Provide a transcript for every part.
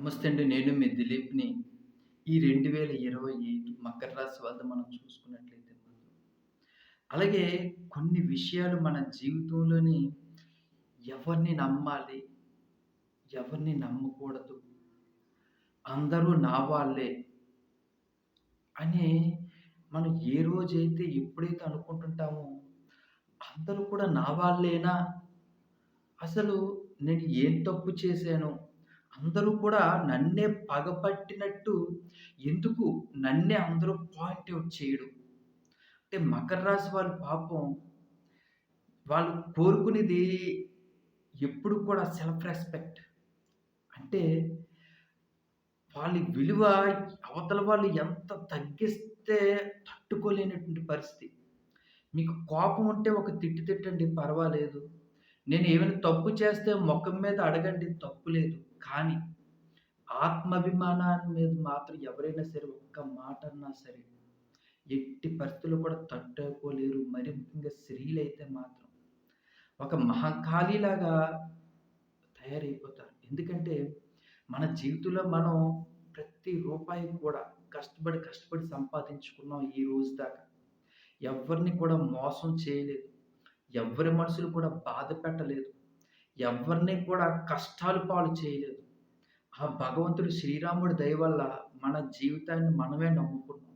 నమస్తే అండి. నేను మీ దిలీప్‌ని. ఈ 2025 మకర రాశి వద్ద మనం చూసుకున్నట్లయితే అలాగే కొన్ని విషయాలు మన జీవితంలోని ఎవరిని నమ్మాలి? ఎవరిని నమ్మకూడదు? అందరూ నా వాళ్ళే అని మనం ఏ రోజైతే ఎప్పుడైతే అనుకుంటుంటామో, అందరూ కూడా నా వాళ్ళేనా? అసలు నేను ఏం తప్పు చేశాను? అందరూ కూడా నన్నే పగపట్టినట్టు ఎందుకు నన్నే అందరూ పాయింట్ ఔట్ చేయడం? అంటే మకర రాశి వాళ్ళు పాపం వాళ్ళు కోరుకునేది ఎప్పుడు కూడా సెల్ఫ్ రెస్పెక్ట్. అంటే వాళ్ళ విలువ అవతల వాళ్ళు ఎంత తగ్గిస్తే తట్టుకోలేనటువంటి పరిస్థితి. మీకు కోపం ఉంటే ఒక తిట్టు తిట్టండి పర్వాలేదు. నేను ఏమైనా తప్పు చేస్తే మొఖం మీద అడగండి తప్పు లేదు. కానీ ఆత్మాభిమానాన్ని మీద మాత్రం ఎవరైనా సరే ఒక్క మాట అన్నా సరే ఎట్టి పరిస్థితులు కూడా తట్టుకోలేరు. మరి ముఖ్యంగా స్త్రీలైతే మాత్రం ఒక మహంకాళిలాగా తయారైపోతారు. ఎందుకంటే మన జీవితంలో మనం ప్రతి రూపాయి కూడా కష్టపడి, కష్టపడి సంపాదించుకున్నాం ఈ రోజు దాకా. ఎవరిని కూడా మోసం చేయలేదు. ఎవ్వరి మనసులు కూడా బాధ పెట్టలేదు. ఎవరిని కూడా కష్టాలు పాలు చేయలేదు. ఆ భగవంతుడు శ్రీరాముడి దయ వల్ల మన జీవితాన్ని మనమే నమ్ముకున్నాం.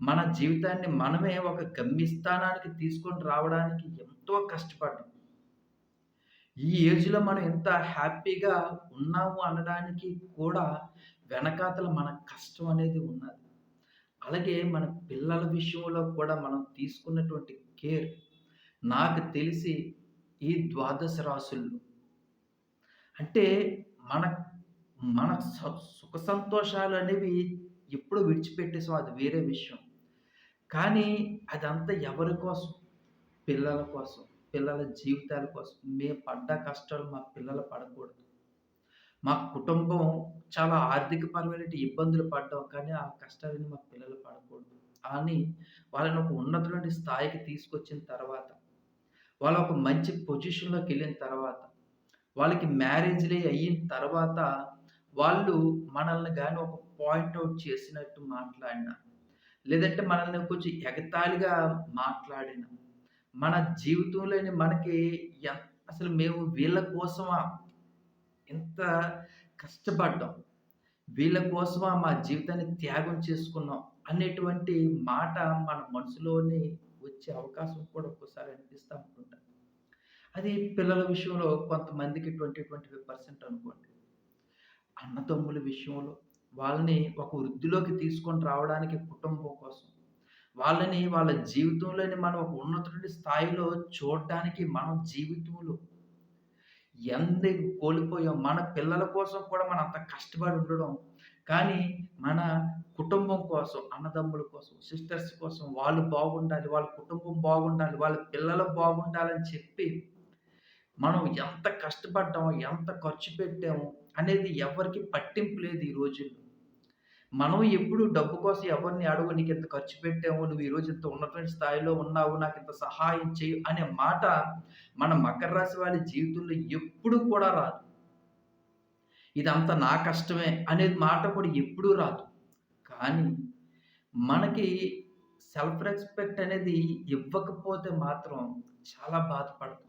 మన జీవితాన్ని మనమే ఒక గమ్యస్థానానికి తీసుకొని రావడానికి ఎంతో కష్టపడ్డాం. ఈ ఏజ్‌లో మనం ఎంత హ్యాపీగా ఉన్నాము అనడానికి కూడా వెనకాతల మన కష్టం అనేది ఉన్నది. అలాగే మన పిల్లల విషయంలో కూడా మనం తీసుకున్నటువంటి కేర్ నాకు తెలిసి ఈ ద్వాదశ రాసుల్లో అంటే మన మన స సుఖ సంతోషాలు అనేవి ఎప్పుడు విడిచిపెట్టేసాం అది వేరే విషయం. కానీ అదంతా ఎవరి కోసం? పిల్లల కోసం. పిల్లల జీవితాల కోసం. మేము పడ్డ కష్టాలు మా పిల్లలు పడకూడదు. మా కుటుంబం చాలా ఆర్థికపరమైన ఇబ్బందులు పడ్డాం. కానీ ఆ కష్టాలని మా పిల్లలు పడకూడదు. అని వాళ్ళని ఒక ఉన్నతమైన స్థాయికి తీసుకొచ్చిన తర్వాత, వాళ్ళు ఒక మంచి పొజిషన్లోకి వెళ్ళిన తర్వాత, వాళ్ళకి మ్యారేజ్లే అయిన తర్వాత, వాళ్ళు మనల్ని కానీ ఒక పాయింట్ అవుట్ చేసినట్టు మాట్లాడినా, లేదంటే మనల్ని కొంచెం ఎగతాళిగా మాట్లాడిన మన జీవితంలోని మనకి అసలు మేము వీళ్ళ కోసమా ఇంత కష్టపడ్డాం. వీళ్ళ కోసమా మా జీవితాన్ని త్యాగం చేసుకున్నాం అనేటువంటి మాట మన మనసులోని వచ్చే అవకాశం కూడా ఒక్కోసారి అనిపిస్తూ ఉంటుంటది. అది పిల్లల విషయంలో కొంతమందికి 20, 25% అనుకోండి. అన్నదమ్ముల విషయంలో వాళ్ళని ఒక వృద్ధిలోకి తీసుకొని రావడానికి కుటుంబం కోసం, వాళ్ళని వాళ్ళ జీవితంలోని మనం ఒక ఉన్నతుడి స్థాయిలో చూడడానికి మనం జీవితంలో ఎంత కోల్పోయాం. మన పిల్లల కోసం కూడా మనం అంత కష్టపడి ఉండడం. కానీ మన కుటుంబం కోసం, అన్నదమ్ముల కోసం, సిస్టర్స్ కోసం వాళ్ళు బాగుండాలి, వాళ్ళ కుటుంబం బాగుండాలి, వాళ్ళ పిల్లలు బాగుండాలని చెప్పి మనం ఎంత కష్టపడ్డాము ఎంత ఖర్చు పెట్టాము అనేది ఎవరికి పట్టింపు లేదు ఈ రోజుల్లో. మనం ఎప్పుడు డబ్బు కోసం ఎవరిని అడగడానికి ఇంత ఖర్చు పెట్టాము. నువ్వు ఈరోజు ఇంత ఉన్నటువంటి స్థాయిలో ఉన్నావు. నాకింత సహాయం చెయ్యి అనే మాట మన మకర రాశి వారి జీవితంలో ఎప్పుడు కూడా రాదు. ఇదంతా నా కష్టమే అనేది మాట కూడా ఎప్పుడూ రాదు. కానీ మనకి సెల్ఫ్ రెస్పెక్ట్ అనేది ఇవ్వకపోతే మాత్రం చాలా బాధపడతాం.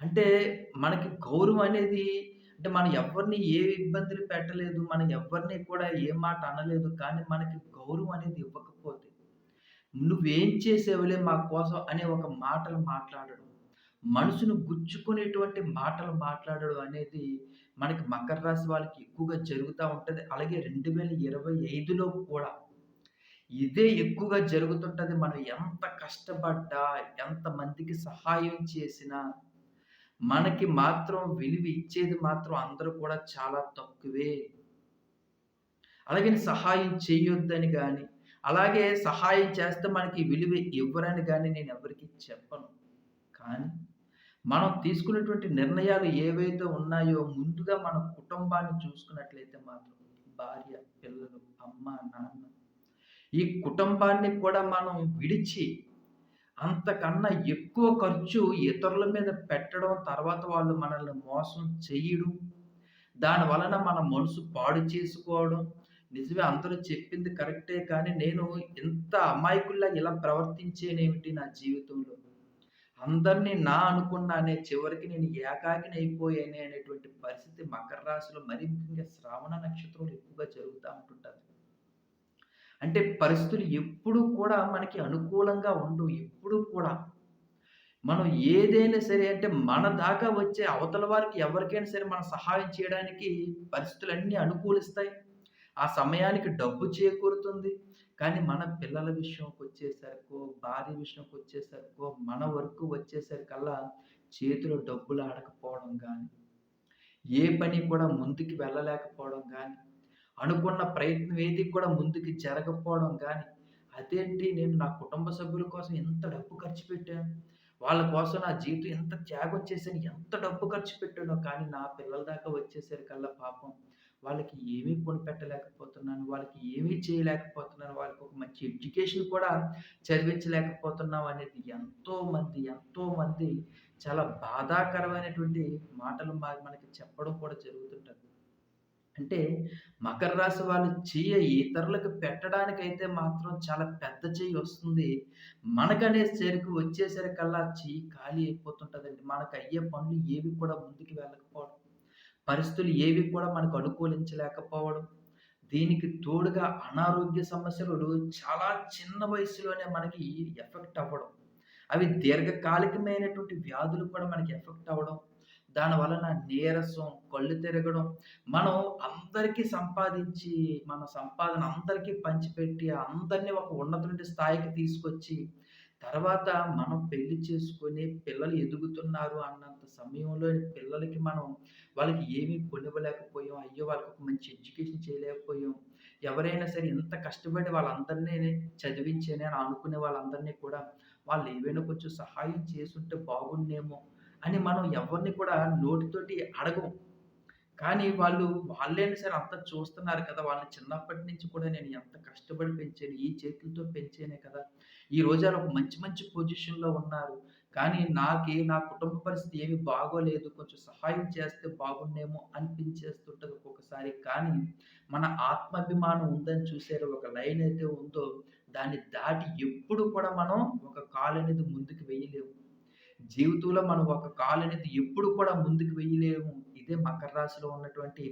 అంటే మనకి గౌరవం అనేది అంటే మనం ఎవ్వరిని ఏ ఇబ్బందులు పెట్టలేదు. మనం ఎవరిని కూడా ఏ మాట అనలేదు. కానీ మనకి గౌరవం అనేది ఇవ్వకపోతే, "నువ్వేం చేసేవలే మా కోసం" అనే ఒక మాటలు మాట్లాడడం, మనసును గుచ్చుకునేటువంటి మాటలు మాట్లాడడం అనేది మనకి మకర రాశి వాళ్ళకి ఎక్కువగా జరుగుతూ ఉంటుంది అలాగే 2025లో కూడా ఇదే ఎక్కువగా జరుగుతుంటది. మనం ఎంత కష్టపడ్డా, ఎంతమందికి సహాయం చేసినా, మనకి మాత్రం విలువ ఇచ్చేది మాత్రం అందరూ కూడా చాలా తక్కువే. అలాగే సహాయం చేయొద్దని కానీ అలాగే సహాయం చేస్తే మనకి విలువ ఇవ్వరని కానీ నేను ఎవరికి చెప్పను. కానీ మనం తీసుకున్నటువంటి నిర్ణయాలు ఏవైతే ఉన్నాయో ముందుగా మన కుటుంబాన్ని చూసుకున్నట్లయితే మాత్రం భార్య, పిల్లలు, అమ్మ, నాన్న ఈ కుటుంబాన్ని కూడా మనం విడిచి అంతకన్నా ఎక్కువ ఖర్చు ఇతరుల మీద పెట్టడం, తర్వాత వాళ్ళు మనల్ని మోసం చేయడం దాని వలన మన మనసు పాడు చేసుకోవడం, నిజమే అందరూ చెప్పింది కరెక్టే కానీ నేను ఇంత అమాయకుల్లా ఇలా ప్రవర్తించేనేమిటి నా జీవితంలో? అందరిని నా అనుకున్నానే చివరికి నేను ఏకాకినైపోయానే అనేటువంటి పరిస్థితి మకర రాశిలో మరి ముఖ్యంగా శ్రావణ నక్షత్రంలో ఎక్కువగా జరుగుతూ ఉంటుంటుంది అంటే పరిస్థితులు ఎప్పుడూ కూడా మనకి అనుకూలంగా ఉండవు. ఎప్పుడూ కూడా. మనం ఏదైనా సరే అంటే మన దాకా వచ్చే అవతల వారికి ఎవరికైనా సరే మనం సహాయం చేయడానికి పరిస్థితులన్నీ అనుకూలిస్తాయి. ఆ సమయానికి డబ్బు చేకూరుతుంది. కానీ మన పిల్లల విషయంకి వచ్చేసరికో భార్య విషయంకి వచ్చేసరికో మన వరకు వచ్చేసరికల్లా చేతిలో డబ్బులు ఆడకపోవడం కానీ ఏ పని కూడా ముందుకు వెళ్ళలేకపోవడం కానీ అనుకున్న ప్రయత్నం ఏది కూడా ముందుకు జరగకపోవడం కానీ అదేంటి నేను నా కుటుంబ సభ్యుల కోసం ఎంత డబ్బు ఖర్చు పెట్టాను. వాళ్ళ కోసం నా జీవితం ఎంత త్యాగం చేశాను, ఎంత డబ్బు ఖర్చు పెట్టానో కానీ నా పిల్లల దాకా వచ్చేసరికల్లా పాపం వాళ్ళకి ఏమీ కొనిపెట్టలేకపోతున్నాను. వాళ్ళకి ఏమీ చేయలేకపోతున్నాను. వాళ్ళకి ఒక మంచి ఎడ్యుకేషన్ కూడా చదివించలేకపోతున్నాం అనేది ఎంతోమంది, ఎంతోమంది చాలా బాధాకరమైనటువంటి మాటలు మా మనకి చెప్పడం కూడా జరుగుతుంటుంది అంటే మకర రాశి వాళ్ళు చేయ ఇతరులకు పెట్టడానికైతే మాత్రం చాలా పెద్ద చేయి వస్తుంది. మనకనే సరికి వచ్చేసరికల్లా చేయి ఖాళీ అయిపోతుంటుందండి మనకు అయ్యే పనులు ఏవి కూడా ముందుకు వెళ్ళకపోవడం. పరిస్థితులు ఏవి కూడా మనకు అనుకూలించలేకపోవడం. దీనికి తోడుగా అనారోగ్య సమస్యలు చాలా చిన్న వయసులోనే మనకి ఎఫెక్ట్ అవ్వడం. అవి దీర్ఘకాలికమైనటువంటి వ్యాధులు కూడా మనకి ఎఫెక్ట్ అవ్వడం. దాని వలన నీరసం, కళ్ళు తిరగడం, మనం అందరికీ సంపాదించి, మన సంపాదన అందరికీ పంచిపెట్టి, అందరిని ఒక ఉన్నతమైన స్థాయికి తీసుకొచ్చి, తర్వాత మనం పెళ్ళి చేసుకుని పిల్లలు ఎదుగుతున్నారు అన్నంత సమయంలో పిల్లలకి మనం వాళ్ళకి ఏమీ కొనివ్వలేకపోయాం. అయ్యో! వాళ్ళకొక మంచి ఎడ్యుకేషన్ చేయలేకపోయాం. ఎవరైనా సరే ఇంత కష్టపడి వాళ్ళందరినీ చదివించేనే అని అనుకునే వాళ్ళందరినీ కూడా వాళ్ళు ఏవైనా కొంచెం సహాయం చేసుంటే బాగుండేమో అని మనం ఎవరిని కూడా నోటితోటి అడగం. కానీ వాళ్ళు వాళ్ళైనా సరే అంతా చూస్తున్నారు కదా! వాళ్ళని చిన్నప్పటి నుంచి కూడా నేను ఎంత కష్టపడి పెంచాను. ఈ చేతులతో పెంచానే కదా! ఈరోజు ఆళ్ళు ఒక మంచి మంచి పొజిషన్‌లో ఉన్నారు. కానీ నాకే నా కుటుంబ పరిస్థితి ఏమి బాగోలేదు. కొంచెం సహాయం చేస్తే బాగుండేమో అనిపించేస్తుంటది ఒక్కొక్కసారి. కానీ మన ఆత్మాభిమానం ఉందని చూసారా ఒక లైన్ అయితే ఉందో దాన్ని దాటి ఎప్పుడు కూడా మనం ఒక కాలనేది ముందుకు వేయలేము. జీవితంలో మనం ఒక కాలనేది ఎప్పుడు కూడా ముందుకు వేయలేము. ఇదే మకర రాశిలో ఉన్నటువంటి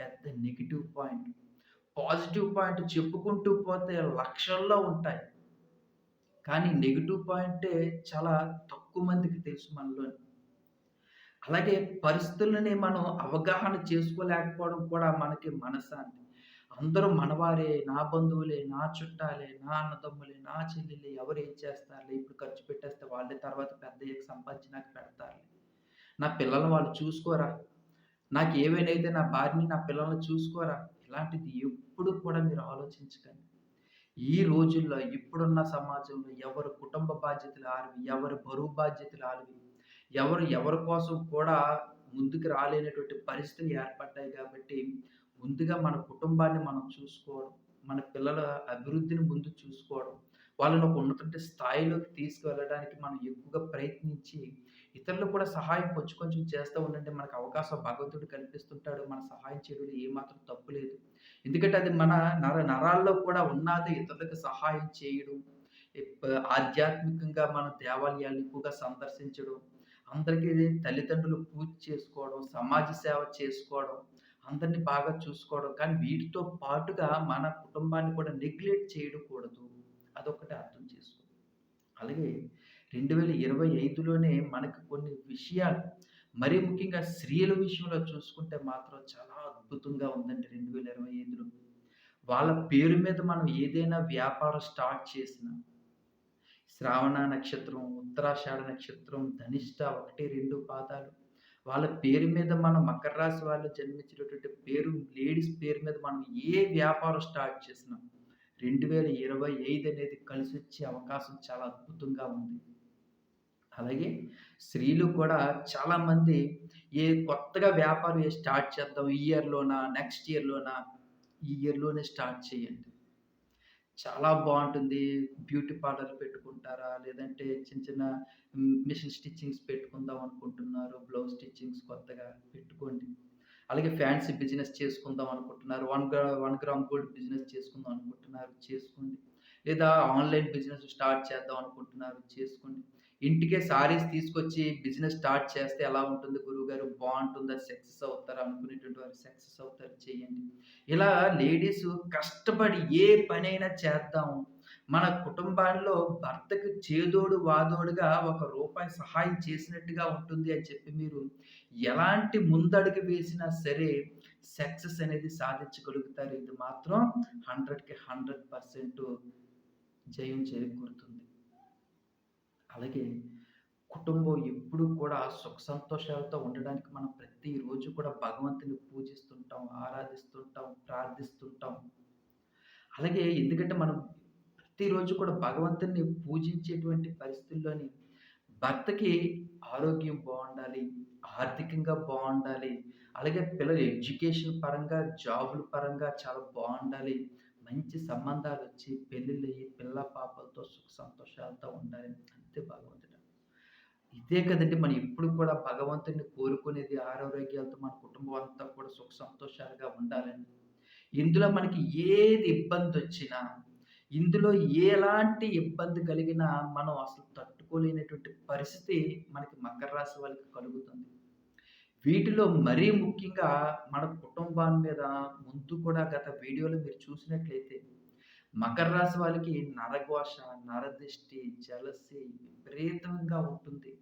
పెద్ద నెగెటివ్ పాయింట్. పాజిటివ్ పాయింట్ చెప్పుకుంటూ పోతే లక్షల్లో ఉంటాయి. కానీ నెగిటివ్ పాయింటే చాలా తక్కువ మందికి తెలుసు మనలోని. అలాగే పరిస్థితులని మనం అవగాహన చేసుకోలేకపోవడం కూడా మనకి మనశ్శాంతి. అందరూ మనవారే, నా బంధువులే, నా చుట్టాలే, నా అన్నదమ్ములే, నా చెల్లెలే ఏం చేస్తారులే ఇప్పుడు ఖర్చు పెట్టేస్తే వాళ్ళే తర్వాత పెద్దయ్యాక సంపాదించినాక పెడతారులే. నా పిల్లల్ని వాళ్ళు చూసుకోరా? నాకు ఏవైనైతే నా భార్యని, నా పిల్లల్ని చూసుకోరా? ఇలాంటిది ఎప్పుడు కూడా మీరు ఆలోచించకండి. ఈ రోజుల్లో ఇప్పుడున్న సమాజంలో ఎవరు కుటుంబ బాధ్యతలు ఆరివి ఎవరి బరువు బాధ్యతలు ఆరివి ఎవరు ఎవరి కోసం కూడా ముందుకు రాలేనటువంటి పరిస్థితులు ఏర్పడ్డాయి కాబట్టి, ముందుగా మన కుటుంబాన్ని మనం చూసుకోవడం, మన పిల్లల అభివృద్ధిని ముందు చూసుకోవడం, వాళ్ళని ఒక ఉన్నటువంటి స్థాయిలోకి తీసుకువెళ్ళడానికి మనం ఎక్కువగా ప్రయత్నించి, ఇతరులకు కూడా సహాయం కొంచెం కొంచెం చేస్తూ ఉండంటే మనకు అవకాశం భగవంతుడు కల్పిస్తుంటాడు. మన సహాయం చేయడంలో ఏమాత్రం తప్పు లేదు. ఎందుకంటే అది మన నర నరాల్లో కూడా ఉన్నది ఇతరులకు సహాయం చేయడం. ఆధ్యాత్మికంగా మన దేవాలయాన్ని ఎక్కువగా సందర్శించడం, అందరికీ తల్లిదండ్రులు పూజ చేసుకోవడం, సమాజ సేవ చేసుకోవడం, అందరిని బాగా చూసుకోవడం. కానీ వీటితో పాటుగా మన కుటుంబాన్ని కూడా నెగ్లెక్ట్ చేయకూడదు. అదొకటి అర్థం చేసుకో. అలాగే 2025లోనే మనకు కొన్ని విషయాలు మరీ ముఖ్యంగా స్త్రీల విషయంలో చూసుకుంటే మాత్రం చాలా అద్భుతంగా ఉందండి 2025లో. వాళ్ళ పేరు మీద మనం ఏదైనా వ్యాపారం స్టార్ట్ చేసినా శ్రావణ నక్షత్రం, ఉత్తరాషాఢ నక్షత్రం, ధనిష్ట 1, 2 పాదాలు వాళ్ళ పేరు మీద మనం మకర రాశి వాళ్ళు జన్మించినటువంటి పేరు లేడీస్ పేరు మీద మనం ఏ వ్యాపారం స్టార్ట్ చేసినాం రెండు వేల ఇరవై ఐదు అనేది కలిసొచ్చే అవకాశం చాలా అద్భుతంగా ఉంది. అలాగే స్త్రీలు కూడా చాలామంది ఏ కొత్తగా వ్యాపారం స్టార్ట్ చేద్దాం ఈ ఇయర్‌లోనా, నెక్స్ట్ ఇయర్‌లోనా, ఈ ఇయర్‌లోనే స్టార్ట్ చేయండి. చాలా బాగుంటుంది బ్యూటీ పార్లర్ పెట్టుకుంటారా? లేదంటే చిన్న చిన్న మిషన్ స్టిచ్చింగ్స్ పెట్టుకుందాం అనుకుంటున్నారు. బ్లౌజ్ స్టిచ్చింగ్స్ కొత్తగా పెట్టుకోండి. అలాగే ఫ్యాన్సీ బిజినెస్ చేసుకుందాం అనుకుంటున్నారు. వన్ గ్రా వన్ గ్రామ్ గోల్డ్ బిజినెస్ చేసుకుందాం అనుకుంటున్నారు చేసుకోండి. లేదా ఆన్‌లైన్ బిజినెస్ స్టార్ట్ చేద్దాం అనుకుంటున్నారు చేసుకోండి. ఇంటికే సారీస్ తీసుకొచ్చి బిజినెస్ స్టార్ట్ చేస్తే ఎలా ఉంటుంది గురువుగారు బాగుంటుందా సక్సెస్ అవుతారు అనుకునేటువంటి వారు సక్సెస్ అవుతారు చేయండి. ఇలా లేడీస్ కష్టపడి ఏ పనైనా చేద్దాం. మన కుటుంబాల్లో భర్తకి చేదోడు వాదోడుగా ఒక రూపాయి సహాయం చేసినట్టుగా ఉంటుంది అని చెప్పి మీరు ఎలాంటి ముందడుగు వేసినా సరే సక్సెస్ అనేది సాధించగలుగుతారు. ఇది మాత్రం 100కి 100% జయం చేకూరుతుంది. అలాగే కుటుంబం ఎప్పుడూ కూడా సుఖ సంతోషాలతో ఉండడానికి మనం ప్రతిరోజు కూడా భగవంతుని పూజిస్తుంటాం, ఆరాధిస్తుంటాం, ప్రార్థిస్తుంటాం. అలాగే ఎందుకంటే మనం ప్రతిరోజు కూడా భగవంతుడిని పూజించేటువంటి పరిస్థితుల్లోని భర్తకి ఆరోగ్యం బాగుండాలి ఆర్థికంగా బాగుండాలి అలాగే పిల్లలు ఎడ్యుకేషన్ పరంగా, జాబుల పరంగా చాలా బాగుండాలి మంచి సంబంధాలు వచ్చి పెళ్ళిళ్ళయ్యి పిల్ల పాపలతో సుఖ సంతోషాలతో ఉండాలి. అంతే భగవంతుడు. ఇదే కదండీ మనం ఎప్పుడు కూడా భగవంతుడిని కోరుకునేది ఆరోగ్యాలతో మన కుటుంబం అంతా కూడా సుఖ సంతోషాలుగా ఉండాలని. ఇందులో మనకి ఏది ఇబ్బంది వచ్చినా ఇందులో ఎలాంటి ఇబ్బంది కలిగినా మనం అసలు తట్టుకోలేనటువంటి పరిస్థితి మనకి మకర రాశి వాళ్ళకి కలుగుతుంది. వీటిలో మరీ ముఖ్యంగా మన కుటుంబాన్ని మీద ముందు కూడా గత వీడియోలో మీరు చూసినట్లయితే మకర రాశి వాళ్ళకి నరఘోష, నరదృష్టి జలసి విపరీతంగా ఉంటుంది.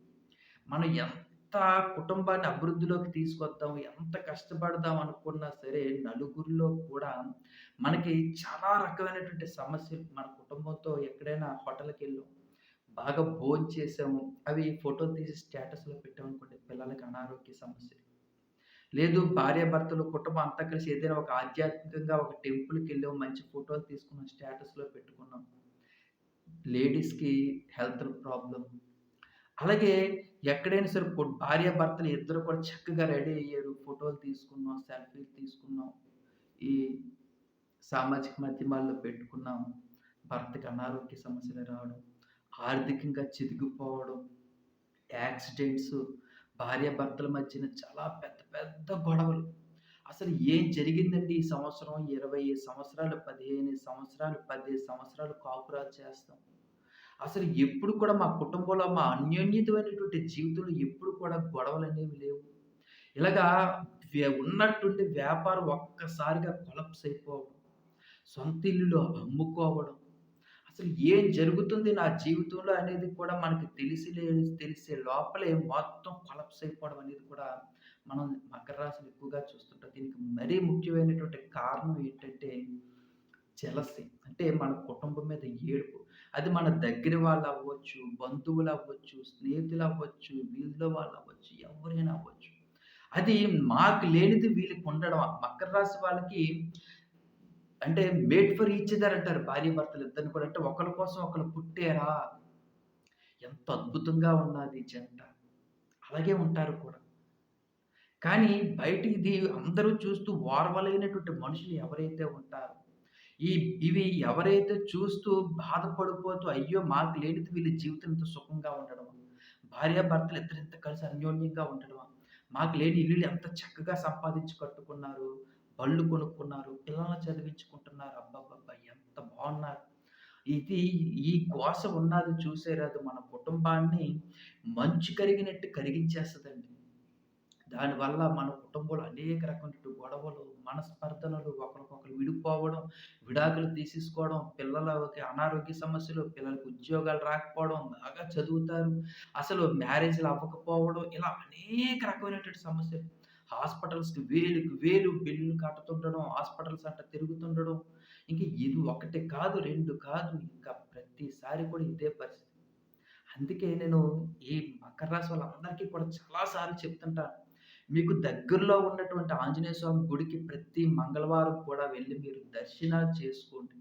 మనం ఎంత కుటుంబాన్ని అభివృద్ధిలోకి తీసుకొద్దాం, ఎంత కష్టపడదాం అనుకున్నా సరే నలుగురిలో కూడా మనకి చాలా రకమైనటువంటి సమస్యలు మన కుటుంబంతో ఎక్కడైనా హోటల్కి వెళ్ళాం బాగా భోంచేసాము, అవి ఫోటో తీసి స్టేటస్‌లో పెట్టామనుకోండి పిల్లలకి అనారోగ్య సమస్యలు. లేదు భార్యాభర్తలు కుటుంబం అంతా కలిసి ఏదైనా ఒక ఆధ్యాత్మికంగా ఒక టెంపుల్కి వెళ్ళాం మంచి ఫోటోలు తీసుకున్నాం, స్టేటస్‌లో పెట్టుకున్నాం. లేడీస్‌కి హెల్త్ ప్రాబ్లం అలాగే ఎక్కడైనా సరే భార్య భార్యాభర్తలు ఇద్దరు కూడా చక్కగా రెడీ అయ్యారు. ఫోటోలు తీసుకున్నాం, సెల్ఫీలు తీసుకున్నాం. ఈ సామాజిక మాధ్యమాల్లో పెట్టుకున్నాం. భర్తకి అనారోగ్య సమస్యలు రావడం, ఆర్థికంగా చితికిపోవడం, యాక్సిడెంట్స్, భార్యాభర్తల మధ్యన చాలా పెద్ద పెద్ద గొడవలు. అసలు ఏం జరిగిందండి ఈ సంవత్సరం 25 సంవత్సరాలు, 15 సంవత్సరాలు, 10 సంవత్సరాలు కాపురాలు చేస్తాం. అసలు ఎప్పుడు కూడా మా కుటుంబంలో మా అన్యోన్యతమైనటువంటి జీవితంలో ఎప్పుడు కూడా గొడవలు అనేవి లేవు. ఇలాగా ఉన్నటువంటి ఉన్నట్టుండి వ్యాపారం ఒక్కసారిగా కొలప్స్ అయిపోవడం, సొంత ఇల్లులో అమ్ముకోవడం, అసలు ఏం జరుగుతుంది నా జీవితంలో అనేది కూడా మనకి తెలిసి తెలిసే లోపలే మొత్తం కొలప్స్ అయిపోవడం అనేది కూడా మనం మకర రాశులు ఎక్కువగా చూస్తుంటాం. దీనికి మరీ ముఖ్యమైనటువంటి కారణం ఏంటంటే జలసి అంటే మన కుటుంబం మీద ఏడుపు. అది మన దగ్గర వాళ్ళు అవ్వచ్చు బంధువులు అవ్వచ్చు స్నేహితులు అవ్వచ్చు వీధిలో వాళ్ళవ్వచ్చు, ఎవరైనా అవ్వచ్చు. అది మాకు లేనిది వీళ్ళకి ఉండడం. మకర రాశి వాళ్ళకి అంటే మేడ్ ఫర్ ఈచ్ అదర్ అంటారు భార్యాభర్తలు ఇద్దరిని కూడా. అంటే ఒకరి కోసం ఒకరు పుట్టారా! ఎంత అద్భుతంగా ఉన్నది జంట. అలాగే ఉంటారు కూడా. కానీ బయట ఇది అందరూ చూస్తూ ఓర్వలేనటువంటి మనుషులు ఎవరైతే ఉంటారో, ఈ ఇవి ఎవరైతే చూస్తూ బాధపడిపోతూ అయ్యో! మాకు లేనిది వీళ్ళ జీవితం ఇంత సుఖంగా ఉండడమా, భార్యాభర్తలు ఇద్దరు ఇంత కలిసి అన్యోన్యంగా ఉండడమా, మాకు లేని ఇల్లు ఎంత చక్కగా సంపాదించి కట్టుకున్నారు, బళ్ళు కొనుక్కున్నారు, పిల్లల్ని చదివించుకుంటున్నారు. అబ్బబ్బబ్బా! ఎంత బాగున్నారు ఇది ఈ కోస ఉన్నది చూసేరాదు మన కుటుంబాన్ని మంచు కరిగినట్టు కరిగించేస్తుందండి దానివల్ల మన కుటుంబంలో అనేక రకమైనటువంటి గొడవలు, మనస్పర్ధనలు, ఒకరికొకరు విడిపోవడం, విడాకులు తీసేసుకోవడం, పిల్లలకి అనారోగ్య సమస్యలు, పిల్లలకు ఉద్యోగాలు రాకపోవడం, బాగా చదువుతారు. అసలు మ్యారేజ్‌లు అవ్వకపోవడం, ఇలా అనేక రకమైనటువంటి సమస్యలు. హాస్పిటల్స్‌కి వేలుకి వేలు బిల్లులు కట్టుతుండడం, హాస్పిటల్స్ అంట తిరుగుతుండడం. ఇంకా ఇది ఒకటి కాదు, రెండు కాదు. ఇంకా ప్రతిసారి కూడా ఇదే పరిస్థితి. అందుకే నేను ఈ మకర రాశి వాళ్ళందరికీ కూడా చాలా సార్లు చెప్తుంటాను. మీకు దగ్గరలో ఉన్నటువంటి ఆంజనేయ స్వామి గుడికి ప్రతి మంగళవారం కూడా వెళ్ళి మీరు దర్శనాలు చేసుకోండి.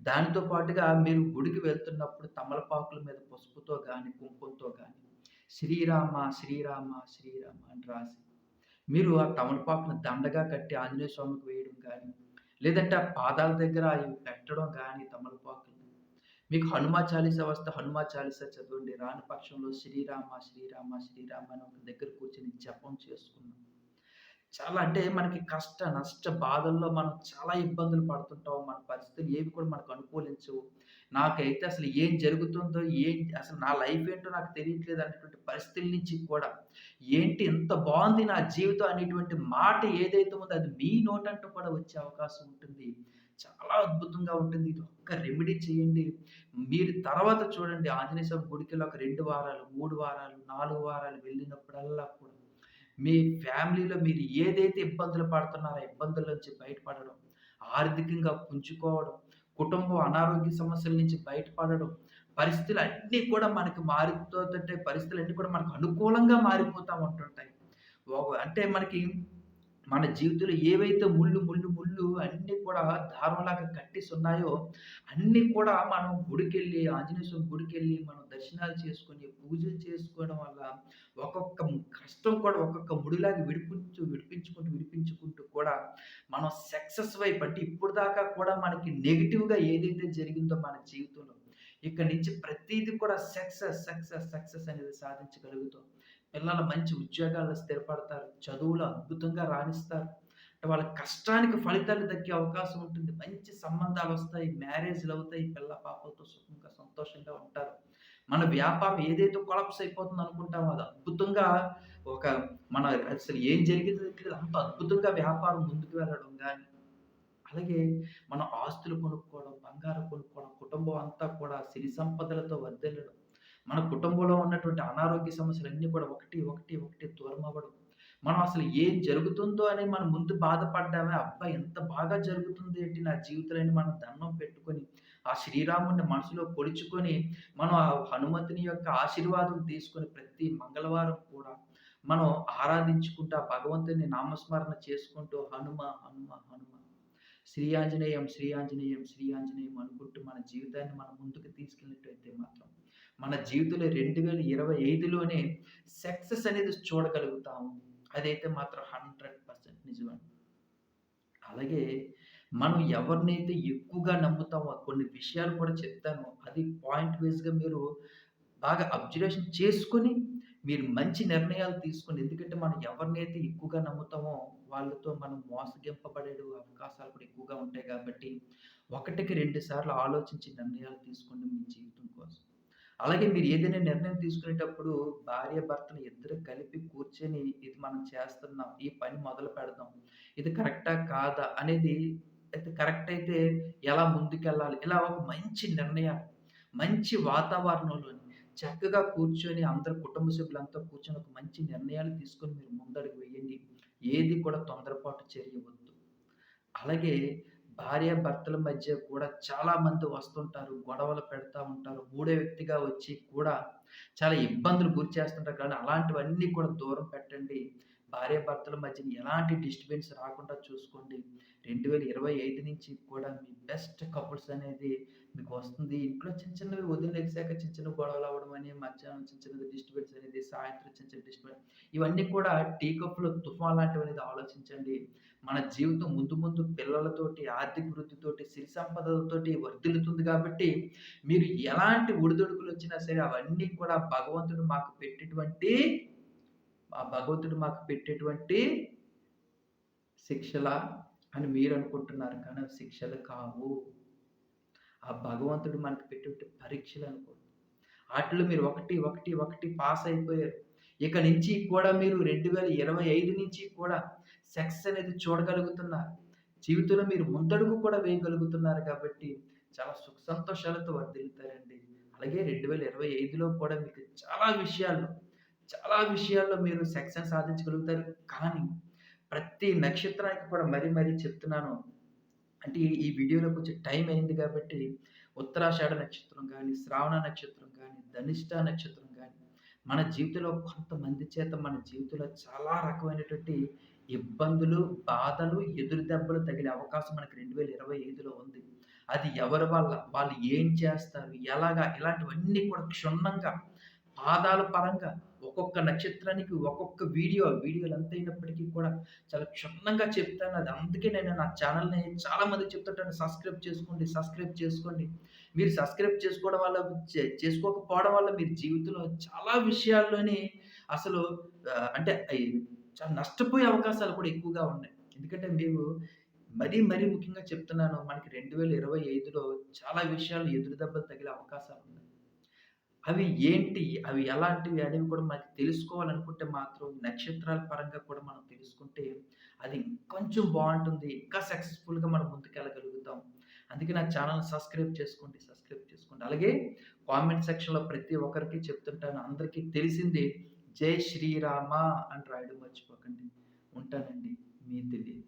దానితో పాటుగా మీరు గుడికి వెళ్తున్నప్పుడు తమలపాకుల మీద పసుపుతో కానీ కుంకుమతో కానీ శ్రీరామ, శ్రీరామ, శ్రీరామ అని రాసి మీరు ఆ తమలపాకును దండగా కట్టి ఆంజనేయ స్వామికి వేయడం కానీ లేదంటే ఆ పాదాల దగ్గర అవి పెట్టడం కానీ తమలపాకులు. మీకు హనుమా చాలీసా వస్తే హనుమా చాలీసా చదవండి. రాని పక్షంలో శ్రీరామ, శ్రీరామ, శ్రీరామ అని ఒక దగ్గర కూర్చొని జపం చేసుకున్నాం. చాలా అంటే మనకి కష్ట, నష్ట బాధల్లో మనం చాలా ఇబ్బందులు పడుతుంటాం. మన పరిస్థితులు ఏవి కూడా మనకు అనుకూలించవు. నాకైతే అసలు ఏం జరుగుతుందో, ఏంటి అసలు నా లైఫ్ ఏంటో నాకు తెలియట్లేదు అనేటువంటి పరిస్థితుల నుంచి కూడా, ఏంటి ఇంత బాగుంది నా జీవితం అనేటువంటి మాట ఏదైతే ఉందో అది మీ నోటంటూ కూడా వచ్చే అవకాశం ఉంటుంది. చాలా అద్భుతంగా ఉంటుంది. ఇది ఒక్క రెమెడీ చేయండి. మీరు తర్వాత చూడండి ఆంజనేయ స్వామి గుడికెళ్ళి ఒక రెండు వారాలు, మూడు వారాలు, నాలుగు వారాలు వెళ్ళినప్పుడల్లా కూడా మీ ఫ్యామిలీలో మీరు ఏదైతే ఇబ్బందులు పడుతున్నారో, ఇబ్బందుల నుంచి బయటపడడం, ఆర్థికంగా పుంజుకోవడం, కుటుంబం అనారోగ్య సమస్యల నుంచి బయటపడడం, పరిస్థితులు అన్నీ కూడా మనకి మారిపోతుంటే పరిస్థితులన్నీ కూడా మనకు అనుకూలంగా మారిపోతూ ఉంటుంటాయి. అంటే మనకి మన జీవితంలో ఏవైతే ముళ్ళు, ముళ్ళు, ముళ్ళు అన్నీ కూడా దారంలాగా కట్టేసున్నాయో, అన్నీ కూడా మనం గుడికెళ్ళి, ఆంజనేయ స్వామి గుడికెళ్ళి మనం దర్శనాలు చేసుకొని, పూజలు చేసుకోవడం వల్ల ఒక్కొక్క కష్టం కూడా ఒక్కొక్క ముడిలాగా విడిపించు విడిపించుకుంటూ, విడిపించుకుంటూ కూడా మనం సక్సెస్ వైపు అంటే దాకా కూడా మనకి నెగిటివ్గా ఏదైతే జరిగిందో మన జీవితంలో, ఇక్కడి నుంచి ప్రతిదీ కూడా సక్సెస్, సక్సెస్, సక్సెస్ అనేది సాధించగలుగుతాం. పిల్లలు మంచి ఉద్యోగాల్లో స్థిరపడతారు. చదువులు అద్భుతంగా రాణిస్తారు. అంటే వాళ్ళ కష్టానికి ఫలితాలు దక్కే అవకాశం ఉంటుంది. మంచి సంబంధాలు వస్తాయి మ్యారేజ్లు అవుతాయి పిల్ల పాపలతో సుఖంగా, సంతోషంగా ఉంటారు. మన వ్యాపారం ఏదైతే కొలప్స్ అయిపోతుంది అనుకుంటామో అది అద్భుతంగా ఒక మన అసలు ఏం జరిగిందో తెలియదు అంత అద్భుతంగా వ్యాపారం ముందుకు వెళ్ళడం కానీ అలాగే మన ఆస్తులు కొనుక్కోవడం, బంగారం కొనుక్కోవడం, కుటుంబం అంతా కూడా సిరి సంపదలతో వర్ధిల్లడం. మన కుటుంబంలో ఉన్నటువంటి అనారోగ్య సమస్యలన్నీ కూడా ఒకటి, ఒకటి, ఒకటి దూరమవ్వడం. మనం అసలు ఏం జరుగుతుందో అని మనం ముందు బాధపడ్డామే. అబ్బా! ఎంత బాగా జరుగుతుందేంటి నా జీవితంలో మనం దండం పెట్టుకొని, ఆ శ్రీరాముడిని మనసులో పొడుచుకొని మనం ఆ హనుమంతుని యొక్క ఆశీర్వాదం తీసుకొని ప్రతి మంగళవారం కూడా మనం ఆరాధించుకుంటూ, ఆ భగవంతుని నామస్మరణ చేసుకుంటూ హనుమ, హనుమ, హనుమ శ్రీ ఆంజనేయం, శ్రీ ఆంజనేయం, శ్రీ ఆంజనేయం అనుకుంటూ మన జీవితాన్ని మనం ముందుకు తీసుకెళ్ళినట్టయితే మాత్రం మన జీవితంలో 2025లోనే సక్సెస్ అనేది చూడగలుగుతాము. అదైతే మాత్రం 100% నిజమండి. అలాగే మనం ఎవరినైతే ఎక్కువగా నమ్ముతామో కొన్ని విషయాలు కూడా చెప్తాను. అది పాయింట్ వైజ్గా మీరు బాగా అబ్జర్వేషన్ చేసుకొని, మీరు మంచి నిర్ణయాలు తీసుకొని ఎందుకంటే మనం ఎవరినైతే ఎక్కువగా నమ్ముతామో వాళ్ళతో మనం మోసగింపబడేడు అవకాశాలు కూడా ఎక్కువగా ఉంటాయి కాబట్టి, ఒకటికి రెండు సార్లు ఆలోచించి నిర్ణయాలు తీసుకోండి మీ జీవితం కోసం. అలాగే మీరు ఏదైనా నిర్ణయం తీసుకునేటప్పుడు భార్యాభర్తలు ఇద్దరు కలిపి కూర్చొని ఇది మనం చేస్తున్నాం. ఈ పని మొదలు పెడదాం. ఇది కరెక్టా? కాదా? అనేది అయితే కరెక్ట్ అయితే ఎలా ముందుకెళ్ళాలి? ఇలా ఒక మంచి నిర్ణయాలు, మంచి వాతావరణంలోని చక్కగా కూర్చొని అందరు కుటుంబ సభ్యులంతా కూర్చొని ఒక మంచి నిర్ణయాలు తీసుకొని మీరు ముందడుగు వేయండి. ఏది కూడా తొందరపాటు చేయవద్దు అలాగే భార్య భర్తల మధ్య కూడా చాలామంది వస్తుంటారు. గొడవలు పెడతా ఉంటారు. మూడో వ్యక్తిగా వచ్చి కూడా చాలా ఇబ్బందులు గురి చేస్తుంటారు. కానీ అలాంటివన్నీ కూడా దూరం పెట్టండి. భార్యాభర్తల మధ్యన ఎలాంటి డిస్టర్బెన్స్ రాకుండా చూసుకోండి. 2025 నుంచి కూడా మీ బెస్ట్ కపుల్స్ అనేది మీకు వస్తుంది. ఇంట్లో చిన్న చిన్నవి వదిలేసాక చిన్న చిన్న గొడవలు అవ్వడం అని, మధ్యాహ్నం చిన్న చిన్న డిస్టర్బెన్స్ అనేది, సాయంత్రం చిన్న చిన్న డిస్టర్బెన్స్ ఇవన్నీ కూడా టీ కప్పులు తుఫాన్ లాంటివి అనేది ఆలోచించండి. మన జీవితం ముందు ముందు పిల్లలతోటి, ఆర్థిక వృద్ధితోటి, సిరి సంపదలతోటి వర్ధిల్లుతుంది కాబట్టి, మీరు ఎలాంటి ఒడిదొడుకులు వచ్చినా సరే అవన్నీ కూడా భగవంతుడు మాకు పెట్టేటువంటి ఆ భగవంతుడు మాకు పెట్టేటువంటి శిక్షలా అని మీరనుకుంటున్నారు. కానీ అవి శిక్షలు కావు. ఆ భగవంతుడు మనకు పెట్టే పరీక్షలు అనుకో వాటిలో మీరు ఒకటి, ఒకటి, ఒకటి పాస్ అయిపోయారు. ఇక నుంచి కూడా మీరు 2025 నుంచి కూడా సక్సెస్ అనేది చూడగలుగుతున్నారు. జీవితంలో మీరు ముందడుగు కూడా వేయగలుగుతున్నారు కాబట్టి చాలా సుఖ సంతోషాలతో వర్ధిల్లుతారండి. అలాగే 2025లో కూడా మీకు చాలా విషయాల్లో, చాలా విషయాల్లో మీరు సక్సెస్ సాధించగలుగుతారు. కానీ ప్రతి నక్షత్రానికి కూడా మరీ మరీ చెప్తున్నాను. అంటే ఈ వీడియోలో కొంచెం టైం అయింది కాబట్టి ఉత్తరాషాఢ నక్షత్రం కానీ శ్రావణ నక్షత్రం కానీ ధనిష్ట నక్షత్రం కానీ మన జీవితంలో కొంతమంది చేత మన జీవితంలో చాలా రకమైనటువంటి ఇబ్బందులు, బాధలు, ఎదురు దెబ్బలు తగిలే అవకాశం మనకి 2025లో ఉంది. అది ఎవరి వల్ల? వాళ్ళు ఏం చేస్తారు? ఎలాగా? ఇలాంటివన్నీ కూడా క్షుణ్ణంగా పాదాల పరంగా ఒక్కొక్క నక్షత్రానికి ఒక్కొక్క వీడియో, వీడియోలు ఎంతైనప్పటికీ కూడా చాలా క్షుణ్ణంగా చెప్తాను. అది అందుకే నేను నా ఛానల్ని చాలా మందికి చెప్తుంటాను. సబ్స్క్రైబ్ చేసుకోండి, సబ్స్క్రైబ్ చేసుకోండి. మీరు సబ్స్క్రైబ్ చేసుకోవడం వల్ల చే చేసుకోకపోవడం వల్ల మీరు జీవితంలో చాలా విషయాల్లోని అసలు అంటే చాలా నష్టపోయే అవకాశాలు కూడా ఎక్కువగా ఉన్నాయి. ఎందుకంటే మీరు మరీ, మరీ ముఖ్యంగా చెప్తున్నాను. మనకి 2025లో చాలా విషయాలు ఎదురుదెబ్బలు తగిలే అవకాశాలు ఉన్నాయి అవి ఏంటి? అవి ఎలాంటివి అనేవి కూడా మనకి తెలుసుకోవాలనుకుంటే మాత్రం నక్షత్రాల పరంగా కూడా మనం తెలుసుకుంటే అది కొంచెం బాగుంటుంది ఇంకా సక్సెస్‌ఫుల్‌గా మనం ముందుకెళ్ళగలుగుతాం. అందుకే నా ఛానల్ సబ్స్క్రైబ్ చేసుకోండి. సబ్స్క్రైబ్ చేసుకోండి. అలాగే కామెంట్ సెక్షన్‌లో ప్రతి ఒక్కరికి చెప్తుంటాను. అందరికీ తెలిసిందే జై శ్రీరామ అని రాయడం మర్చిపోకండి. ఉంటానండి. మీ తెలియదు